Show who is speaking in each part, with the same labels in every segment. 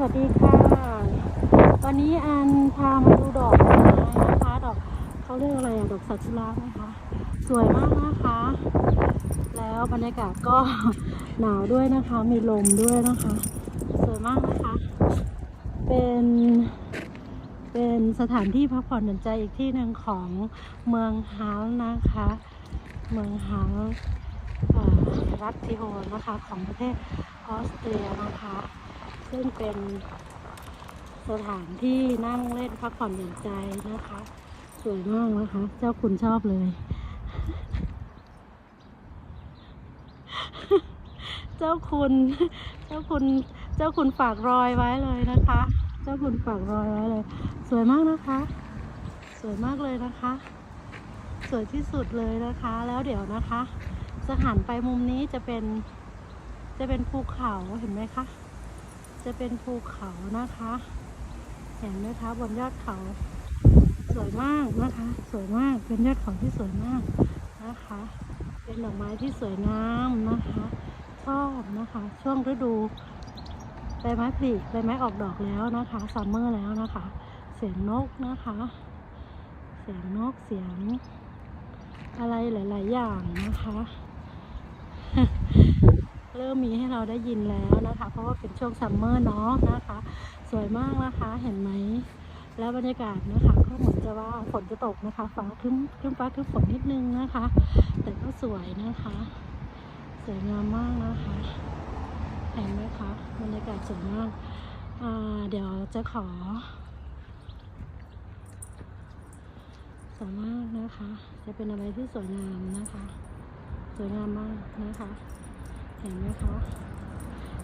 Speaker 1: สวัสดีค่ะ วันนี้อันพามาดูดอกไม้นะคะ ดอกเขาเรียกอะไรอะดอกซากุระนะคะ สวยมากนะคะ แล้วบรรยากาศก็หนาวด้วยนะคะ มีลมด้วยนะคะ สวยมากนะคะ เป็น เป็นสถานที่พักผ่อนหย่อนใจอีกที่หนึ่งของเมืองฮาลนะคะ เมืองฮาลรัฐทิโฮนะคะของประเทศออสเตรียนะคะ ซึ่งเป็นสถานที่นั่งเล่นพักผ่อนหย่อนใจนะคะ สวยมากนะคะ เจ้าคุณชอบเลย เจ้าคุณ เจ้าคุณ เจ้าคุณฝากรอยไว้เลยนะคะ เจ้าคุณฝากรอยไว้เลย สวยมากนะคะ สวยมากเลยนะคะ สวยที่สุดเลยนะคะ แล้วเดี๋ยวนะคะจะหันไปมุมนี้จะเป็น จะเป็นภูเขาเห็นไหมคะ จะเป็นภูเขานะคะ เห็นไหมคะบนยอดเขา สวยมากนะคะ สวยมากเป็นยอดเขาที่สวยมากนะคะ เป็นดอกไม้ที่สวยงามนะคะ ชอบนะคะ ช่วงฤดูใบไม้ผลิใบไม้ออกดอกแล้วนะคะซัมเมอร์แล้วนะคะ เสียงนกนะคะ เสียงนกเสียง อะไรหลาย ๆ อย่างนะคะ เริ่มมีให้เราได้ยินแล้วนะคะ เพราะว่าเป็นช่วงซัมเมอร์เนาะนะคะ สวยมากนะคะเห็นไหมแล้วบรรยากาศนะคะก็เหมือนจะว่าฝนจะตกนะคะ ฟ้าครึ้มครึ้มฟ้าครึ้มฝนนิดนึงนะคะ แต่ก็สวยนะคะ สวยงามมากนะคะเห็นไหมคะบรรยากาศสวยมากาเดี๋ยวจะขอสวยมากนะคะ จะเป็นอะไรที่สวยงามนะคะ สวยงามมากนะคะ เห็นไหมคะ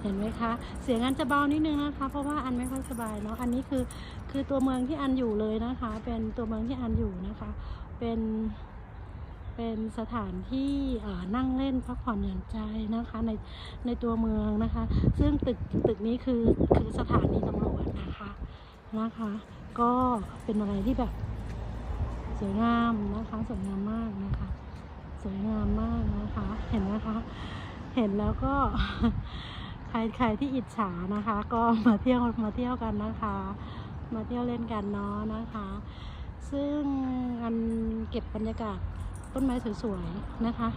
Speaker 1: เห็นไหมคะ เสียงอันจะเบานิดนึงนะคะ เพราะว่าอันไม่ค่อยสบายเนาะ อันนี้คือคือตัวเมืองที่อันอยู่เลยนะคะ เป็นตัวเมืองที่อันอยู่นะคะ เป็นเป็นสถานที่นั่งเล่นพักผ่อนหย่อนใจนะคะในในตัวเมืองนะคะ ซึ่งตึกตึกนี้คือคือสถานีตำรวจนะคะนะคะ ก็เป็นอะไรที่แบบสวยงามนะคะสวยงามมากนะคะ สวยงามมากนะคะ เห็นไหมคะ เห็นแล้วก็ใครใครที่อิจฉานะคะ ก็มาเที่ยวมาเที่ยวกันนะคะ มาเที่ยวเล่นกันเนาะนะคะ ซึ่งอันเก็บบรรยากาศต้นไม้สวยๆนะคะ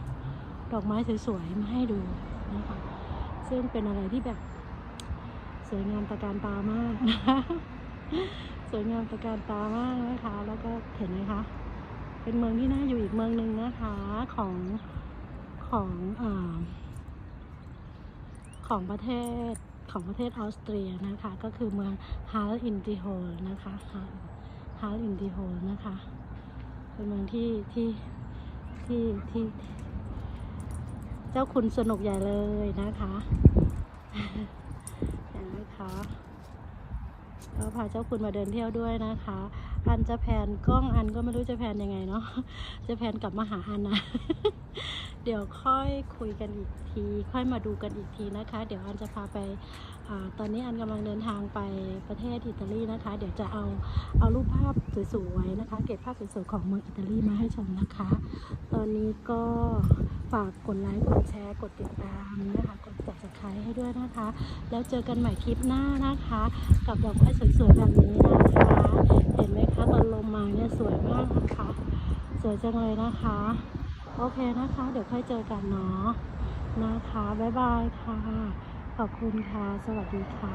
Speaker 1: ดอกไม้สวยๆมาให้ดูนะคะ ซึ่งเป็นอะไรที่แบบสวยงามตระการตามากนะคะสวยงามตระการตามากนะคะ แล้วก็เห็นไหมคะ เป็นเมืองที่น่าอยู่อีกเมืองหนึ่งนะคะของของอ่า ของประเทศของประเทศออสเตรียนะคะ ก็คือเมืองฮาร์อินติโฮลนะคะฮาร์อินติโฮลนะคะ เป็นเมืองที่ที่ที่ที่ เจ้าคุณสนุกใหญ่เลยนะคะเห็นไหมคะก็พาเจ้าคุณมาเดินเที่ยวด้วยนะคะ อันจะแพนกล้องอันก็ไม่รู้จะแพนยังไงเนาะจะแพนกลับมาหาอันนะเดี๋ยวค่อยคุยกันอีกที ค่อยมาดูกันอีกทีนะคะ เดี๋ยวอันจะพาไป ตอนนี้อันกำลังเดินทางไปประเทศอิตาลีนะคะ เดี๋ยวจะเอาเอารูปภาพสวยๆนะคะ เก็บภาพสวยๆของเมืองอิตาลีมาให้ชมนะคะ ตอนนี้ก็ฝากกดไลค์กดแชร์กดติดตามนะคะ กด subscribe ให้ด้วยนะคะ แล้วเจอกันใหม่คลิปหน้านะคะ กับดอกไม้สวยๆแบบนี้นะคะ เห็นไหมคะตอนลมมาเนี่ยสวยมากนะคะ สวยจังเลยนะคะ โอเคนะคะ เดี๋ยวค่อยเจอกันเนาะนะคะบ๊ายบายค่ะ ขอบคุณค่ะ สวัสดีค่ะ